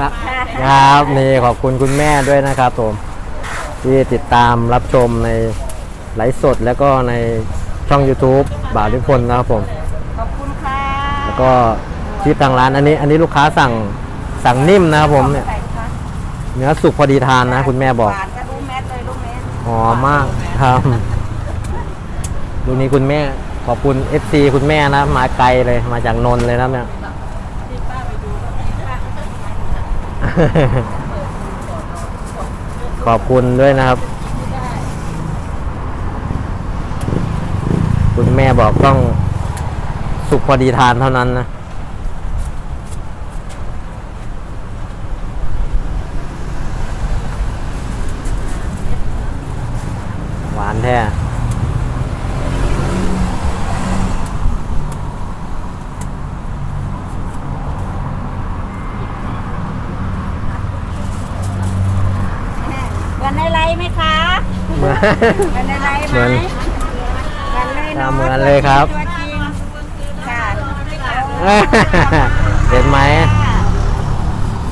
ครับครับนี่ขอบคุณคุณแม่ด้วยนะครับผมที่ติดตามรับชมในไลฟ์สดแล้วก็ในช่อง YouTube บ่าวนิพนธ์นะครับผม ขอบคุณค่ะแล้วก็คลิปทางร้านอันนี้ อันนี้ลูกค้าสั่งสั่งนิ่มนะครับผมเนี่ยใส่ค่ะเนื้อสุกพอดีทานนะ คุณแม่บอกหวานก็ลูกแมสเลยลูกแมสหอมมากครับดูนี้คุณแม่ขอบคุณ FC คุณแม่นะ มาไกลเลยมาจากนนท์เลยนะเนี่ย ขอบคุณด้วยนะครับ คุณแม่บอกต้องสุกพอดีทานเท่านั้นนะหวานแท้ เหมือนในไลฟ์ไหมคะ เห มือนเหมือนในไลฟ์ไหเหมมือนเหมือนเลยอ่าเนาะเหมือนเลยครับ ตัวจริงค่ะเห็นไหม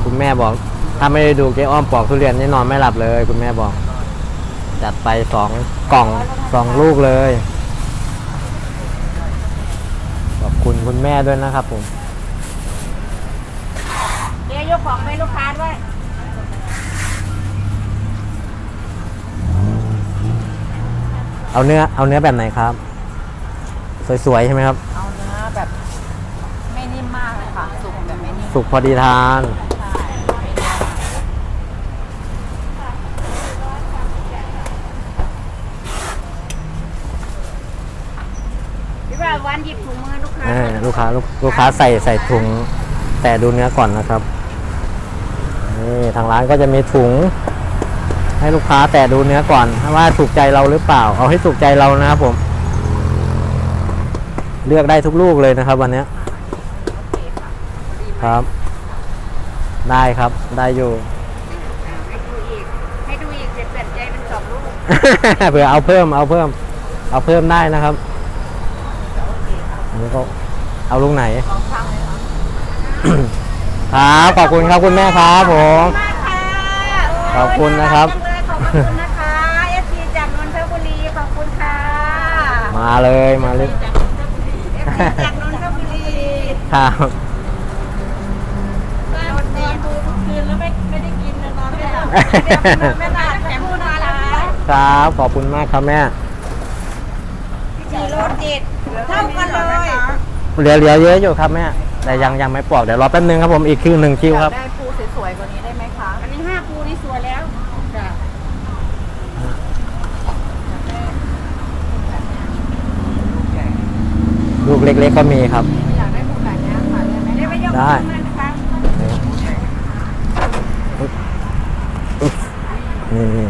คุณแม่บอก ถ้าไม่ได้ดูเจ๊อ้อมปอกทุเรียนนี่นอนไม่หลับเลย คุณแม่บอก จัดไปสองกล่องสองลูกเลย ขอบคุณคุณแม่ด้วยนะครับผม เดี๋ยวยกของไปลูกค้าด้วย เอาเนื้อเอาเนื้อแบบไหนครับ สวยๆใช่ไหมครับ เอาเนื้อแบบไม่นิ่มมากเลยค่ะ สุกแบบไม่นิ่มสุกพอดีทาน ใช่ไม่นิ่มพี่ว่าวันหยิบถุงมือลูกค้าเออลูกค้าลูกลูกค้าใส่ใส่ถุง แต่ดูเนื้อก่อนนะครับนี่ทางร้านก็จะมีถุง ให้ลูกค้าแต่ดูเนื้อก่อนว่าถูกใจเราหรือเปล่า เอาให้ถูกใจเรานะครับผม เลือกได้ทุกลูกเลยนะครับ วันเนี้ยครับ ได้ครับได้อยู่ให้ดูอีกให้ดูอีกเสร็จเปลี่ยนใจเป็นสองลูกเผื่อเอาเพิ่มเอาเพิ่ม เอาเพิ่มได้นะครับอันนี้ก็เอาลูกไหนสองครั้งเลยค่ะครับขอบคุณครับคุณแม่ครับผมมากค่ะขอบคุณนะครับโอ้ยน่ารักจังเลยขอบคุณนะคะเอฟซีจากนนทบุรีขอบคุณค่ะมาเลยมาเลยเอฟซีจากนนทบุรีครับนนทบุรีคืนแล้วไม่ไม่ได้กินเลยนอนไม่หลับไม่หลับแถมพูดมาแล้วครับขอบคุณมากครับแม่สี่โลเจ็ดเท่ากันเลยเหลือเหลือเยอะอยู่ครับแม่แต่ยังยังไม่ปอกเดี๋ยวรอแป๊บนึงครับผมอีกคิวหนึ่งคิวครับได้ปูสวยๆกว่านี้ได้ไหมคะ อันนี้ห้าปูนี่สวยแล้วจ้ะ ลูกเล็ก ๆ ก็มีครับ อยากได้ปูแบบนี้ค่ะได้ไหมได้ไหมยกได้ขึ้นมานะคะนี่นี่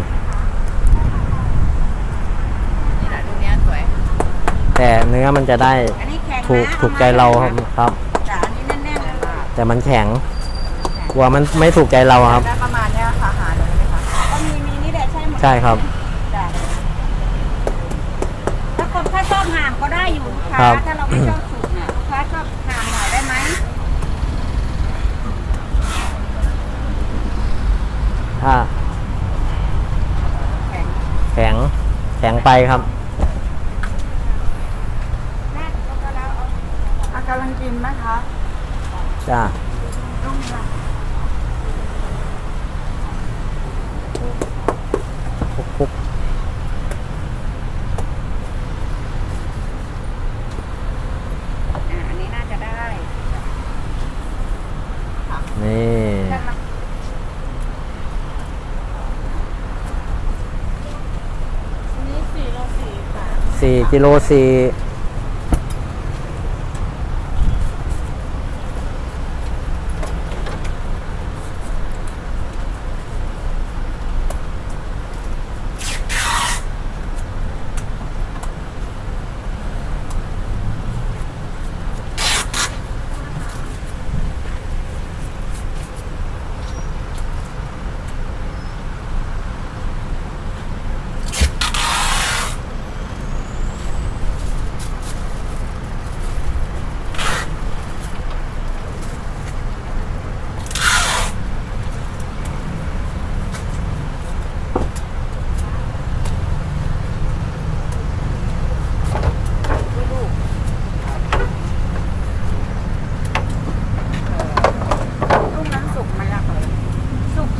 นี่แหละดูเนี้ยสวยแต่เนื้อมันจะได้อันนี้แข็งนะถูกถูกใจเราครับครับ จ้ะอันนี้แน่นๆเลยค่ะแต่มันแข็งกลัวมันไม่ถูกใจเราครับ ได้ประมาณเนี้ยค่ะหาเลยไหมคะก็มีมีนี่แหละใช่หมดใช่ครับ จ้ะถ้าคนถ้าชอบห่ามก็ได้อยู่ลูกค้าครับ ถ้าเรา ไม่ชอบสุกนี่ยลูกค้าชอบห่ามหน่อยได้ไหมถ้าแข็งแข็งแข็งไปครับ แม่ก็แล้วเอาอากำลังกินไหมคะ จ้า ต้องมีละ 4กิโล4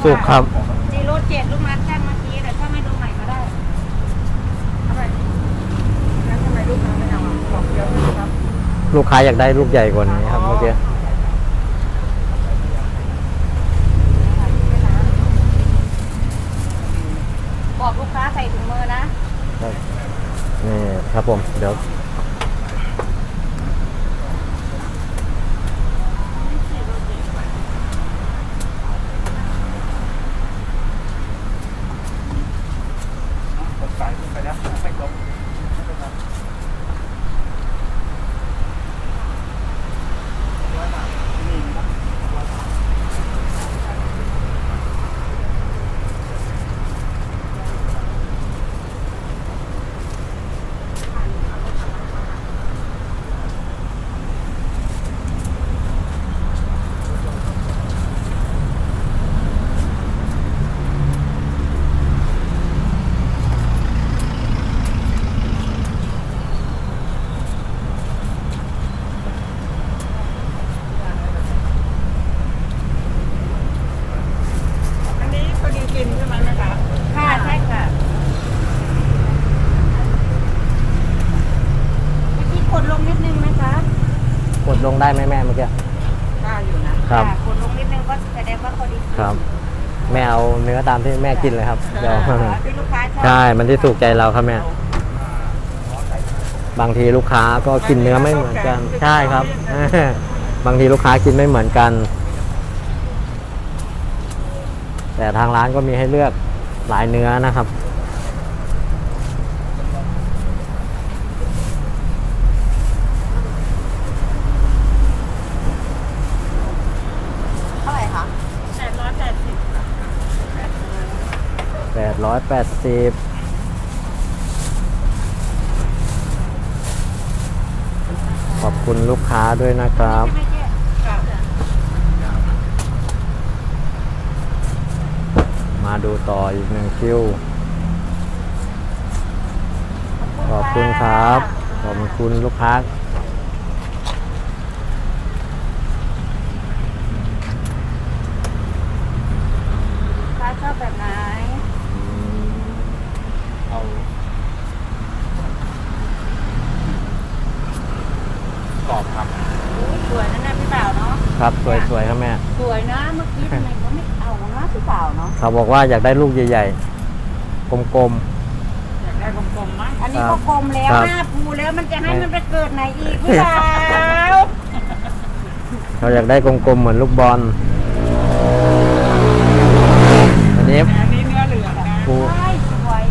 สุกครับ จีโร่เจ็ดลูกนัดแจ้งเมื่อกี้แต่ถ้าไม่ดูใหม่ก็ได้เอาไปงั้นทำไมลูกค้าไม่เอาอะบอกเยอะนะครับลูกค้าอยากได้ลูกใหญ่กว่านี้ครับเมื่อกี้บอกลูกค้าใส่ถุงมือนะ นี่ครับผม เดี๋ยว ผมใส่ไปแล้วไม่จบ อันนี้พอดีกินใช่ไหมแม่คะค่ะใช่ค่ะเมื่อกี้กดลงนิดนึงไหมคะ กดลงได้ไหมแม่เมื่อกี้ ได้อยู่นะครับะกดลงนิดนึงก็แสดงว่าพอดีกินครับ แม่เอาเนื้อตามที่แม่กินเลยครับเดี๋ยว ที่ลูกค้าชอบใช่ มันที่ถูกใจเราครับแม่ บางทีลูกค้าก็กินเนื้อไม่เหมือนกัน ใช่ครับ บางทีลูกค้ากินไม่เหมือนกัน แต่ทางร้านก็มีให้เลือกหลายเนื้อนะครับ เท่าไหร่คะแปดร้อยแปดสิบ แปด ร้อยแปดสิบขอบคุณลูกค้าด้วยนะครับ มาดูต่ออีกหนึ่งคิว ขอบคุณครับ ขอบคุณลูกค้า ลูกค้าชอบแบบไหน เอากรอบครับ อุ๊ยสวยนะเนี่ยพี่บ่าวเนาะ ครับสวยๆครับแม่ สวยนะเมื่อกี้ทำไมเขาไม่เอานะพี่บ่าวเนาะเขาบอกว่าอยากได้ลูกใหญ่ๆ กลม อยากได้กลมๆไหมอันนี้ครัก็บกลมแล้วครับ หน้าภูแล้วมันจะให้มันไปเกิดไหนอีกพี่บ่าวๆเขาอยากได้กลมๆเหมือนลูกบอลอันนี้อันนี้เนื้อเหลืองนะปู ใช่สวย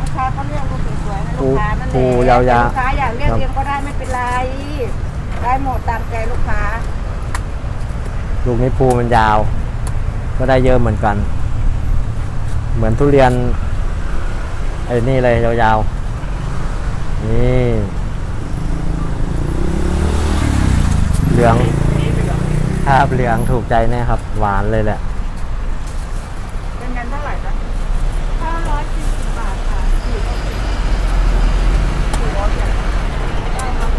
ลูกค้าเขาเลือกรูปสวยๆนะลูกค้านั่นแหปูละยาวๆ ลูกค้าอยากเลือกครับเองก็ได้ไม่เป็นไร ได้หมดตามใจลูกค้า ลูกนี้ภูมันยาว ก็ได้เยอะเหมือนกัน เหมือนทุเรียนไอ้นี่เลยยาวๆ นี่ เหลืองนี่เหลืองภาพเหลืองถูกใจแน่ครับ หวานเลยแหละ เป็นเงินเท่าไหร่จ๊ะห้าร้อยสี่สิบบาทค่ะสี่ร้อยสี่สี่ร้อยเจ็ดได้ครับ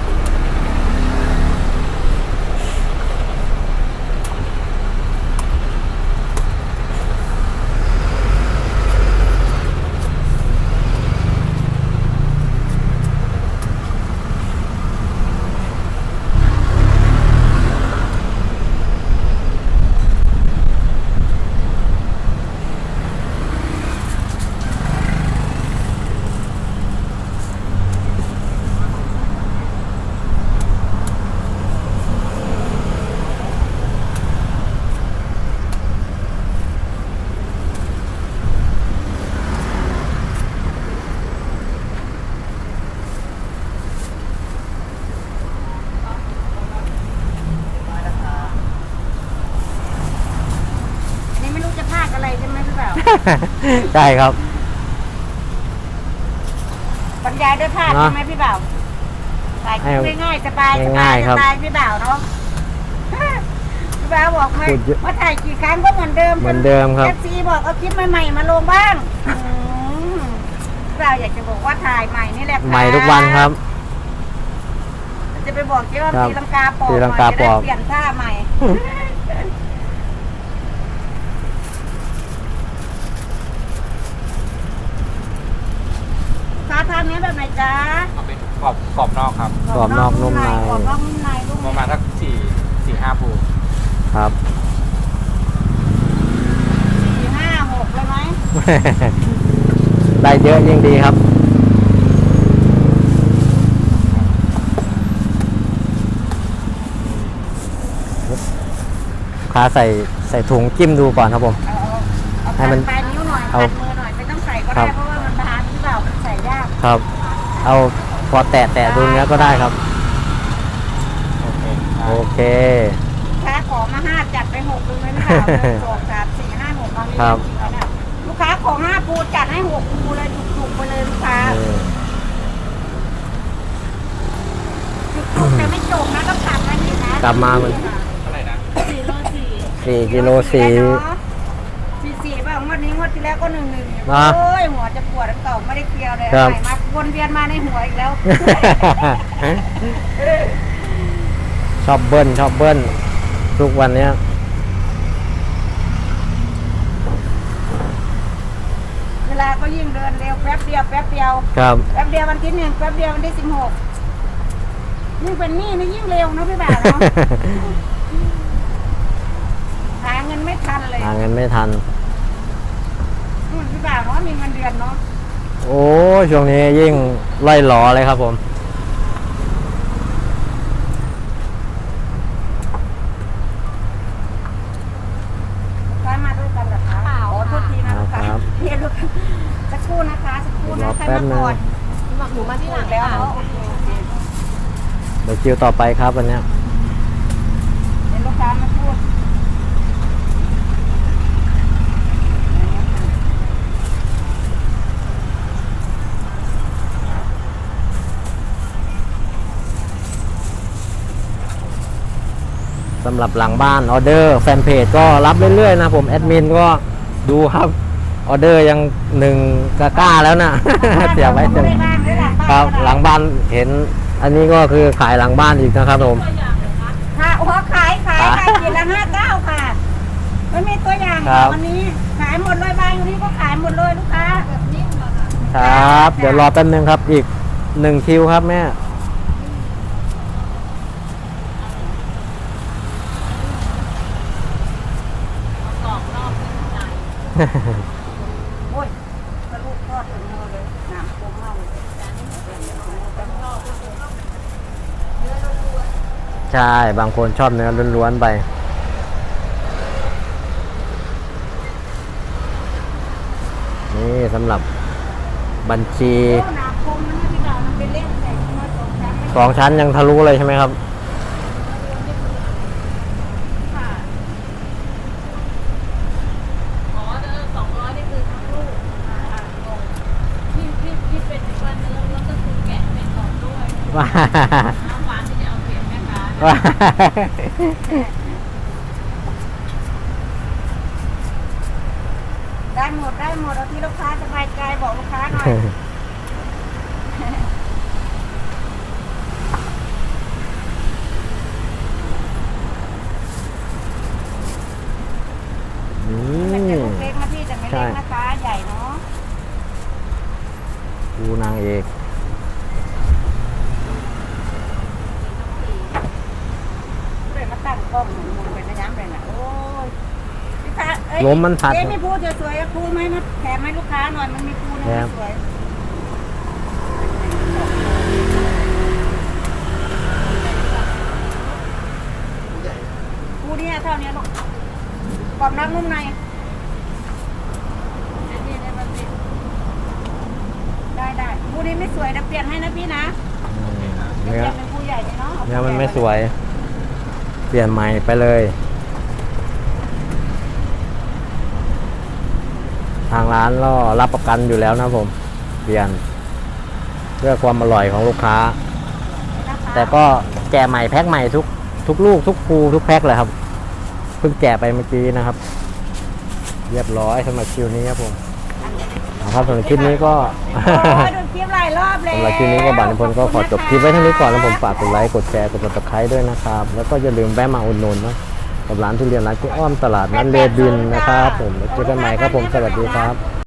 อันนี้ไม่รู้จะพากอะไรใช่ไหม พี่บ่าวใช่ครับ บรรยายด้วยภาพเนอะใช่ไหมพี่บ่าวถ่ายคลิปให้ง่ายๆสบายสบาง่ายยๆคสรับ บายพี่บ่าวเนาะ พี่บ่าวบอกมาพูดเยอะว่าถ่ายกี่ครั้งก็เหมือนเดิมเหมือนเดิมครับ เอฟซีบอกเอาคลิปใหม่ๆมาลงบ้างอืมพี่บ่าวอยากจะบอกว่าถ่ายใหม่นี่แหละครับใหม่ทุกวันครับ จะไปบอกเจ้าว่าครับตีลังกาปอบตีลังกาหน่อยจะได้ปอบเปลี่ยนท่าใหม่ จ๊ะเอาเป็นกรอบกรอบนอกครับกรอบนอกนุ่มใน กรอบนอกนุ่มในลูกประมาณสักสี่สี่ห้าภูครับ สี่ห้าหกเลยไหมได้เยอะยิ่งดีครับลูกค้าใส่ใส่ถุงจิ้มดูก่อนครับผม เอาเอาให้มันปลายนิ้วหน่อยเอาปัดมือหน่อยไม่ต้องใส่ก็ครัได้บเพราะ ครับ เอาพอแตะแตะดูเนื้อก็ได้ครับ โอเคได้โอเคลูกค้าขอมาห้าจัดไปหกเลยไหมไม่เอาเลยสองสามสี่ห้าหกตอนนี้ครับ จริงๆแล้วเนี่ยลูกค้าขอห้าปูจัดให้หกปูเลยจุกๆไปเลยลูกค้านี่จุกๆแต่ไม่จบนะต้องกลับนะนี่นะกลับมามัน เท่าไหร่นะสี่โลสี่ สี่กิโลสี่สี่สี่ป่ะงวด นี้งวดที่แล้วก็หนึ่งหนึ่งอะโอ้ยหัวจะปวดเก่าไม่ได้เคลียร์เลยครับ ใหม่มาวนเวียนมาในหัวอีกแล้ว ชอบเบิ้ลชอบเบิ้ลทุกวันเนี้ยเวลาก็ยิ่งเดินเร็วแป๊บเดียวแป๊บเดียวครับ แป๊บเดียววันที่หนึ่งแป๊บเดียววันที่สิบหกยิ่งเป็นหนี้นี่ยิ่งเร็วนะพี่บ่าวเนาะหาเงินไม่ทันเลย หาเงินไม่ทัน อืมพี่บ่าวเนาะมีเงินเดือนเนาะโอ้ช่วงนี้ยิ่งไล่หลอเลยครับผมลูกค้ามาด้วยกันเหรอคะขอโทษทีนะลูกค้าครับเรียนลูกค้าสักครู่นะคะสักครู่รนะอใครแป๊บมานึง ก่อนหนูมาที่หลังแล้วเนาะโอเคโอเคเดี๋ยวคิวต่อไปครับวันเนี้ย เดี๋ยวลูกค้ามาพูด สำหรับหลังบ้านออเดอร์แฟนเพจก็รับเรื่อยๆนะผมแอดมินก็ดูครับออเดอร์ยังหนึ่งกล้าๆแล้วนะเสียบไว้เต็มได้บ้างได้หลังบ้านครับหลังบ้านเห็น อันนี้ก็คือขายหลังบ้านอีกนะครับผมค่ะโอ้ขายขายครัค่ะบขีดละห้าเก้าค่ะไม่มีตัวอย่างครับวันนี้ขายหมดเลยบางอยู่นี่ก็ขายหมดเลยลูกค้าครับ เดี๋ยวรอแป๊บนึงครับอีกหนึ่งคิวครับแม่ โอ้ยกระลูกทอดถึงมือเลยน้ำโคมเมาเลยใช่ บางคนชอบเนื้อล้วนๆไป นี่สำหรับบัญชีโอ้น้ำโคมนะพี่บ่าวมันเป็นเล่นใส่มาสองชั้นไม่สองชั้นยังทะลุเลยใช่ไหมครับ ค่ะ อ๋อเนื้อสองร้อยนี่คือทั้งลูกอ่างงที่ที่ที่เป็นว่าเนื้อแล้วก็คือแกะเป็นกล่องด้ วยว้าน้ำหวานที่จะเอาเปรียบแม่ค้านะว้าได้หมดได้หมดเอาที่ลูกค้าสบายใจบอกลูกค้าหน่อย อื มันจะ ม ลูกเล็กนะพี่แต่ไม่ ใช่ เล็กนะคะใหญ่เนาะ ดูนางเอก เลยมาตั้งกล้องหมุนหมุนไปนะย้ำเลยนะโอ้ยพี่ค้าเอ้ย ล้มมันพัด เจ๊มีพูสวยๆพูไหมมาแถมให้ลูกค้าหน่อยมันมีพูนะแถมสวยปูเนี่ยเท่านี้ลูกกรอบนอกนุ่มในอันนี้เนี่ยมันเป็นได้ได้ปูนี้ไม่สวยนะเปลี่ยนให้นะพี่นะอืมเปลี่เนื้อยนเป็นปูใหญ่เลยเนาะเนื้อมันไม่สวย เปลี่ยนใหม่ไปเลย ทางร้านก็รับประกันอยู่แล้วนะผมเปลี่ยนเพื่อความอร่อยของลูกค้านะคะแต่ก็แกะใหม่แพ็คใหม่ทุกทุกลูกทุกภูทุกแพ็คเลยครับเพิ่งแกะไปเมื่อกี้นะครับ เรียบร้อยสำหรับคิวนี้ครับผมเอาครับสำหรับคลิปนี้ก็โอ้ยดูคลิปหลายรอบแล้วสำหรับคลิปนี้ก็บานนิพนธ์ก็ขอจบคลิปไว้เท่านี้ก่อนแล้วผมฝากกดไลค์กดแชร์กดติดตามด้วยนะครับ แล้วก็อย่าลืมแวะมาอุดหนุนเนอะ กับร้านทุเรียนร้านเจ๊อ้อมตลาดนัดเลบินนะครับ ผมแล้วเจอกันใหม่ครับผมสวัสดีครับ